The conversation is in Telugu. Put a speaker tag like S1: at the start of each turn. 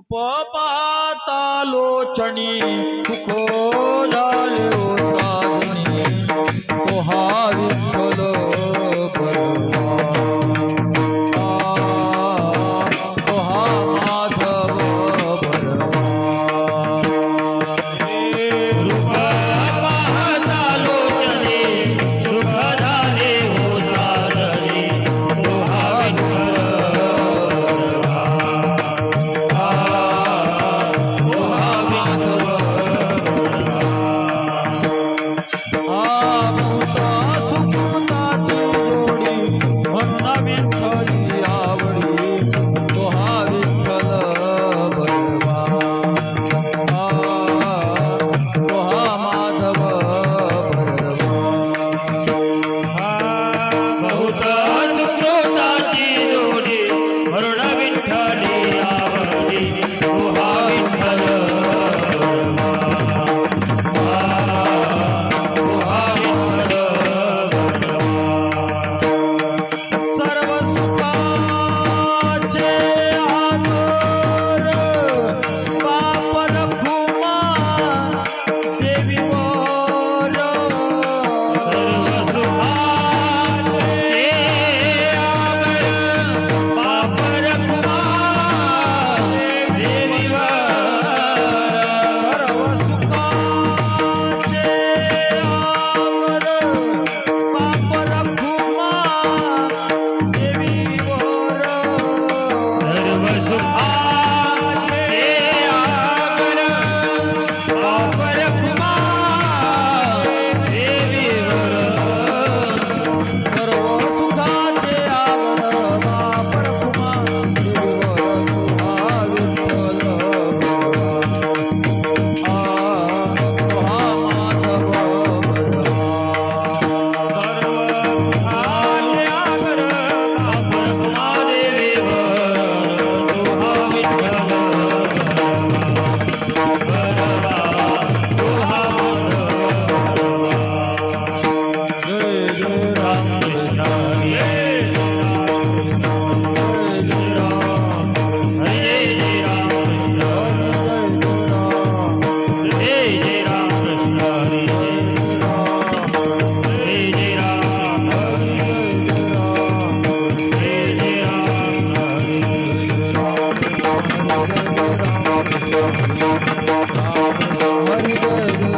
S1: उपपातालोचनी सुखो झाले ओ साधू I'm on Hari Hari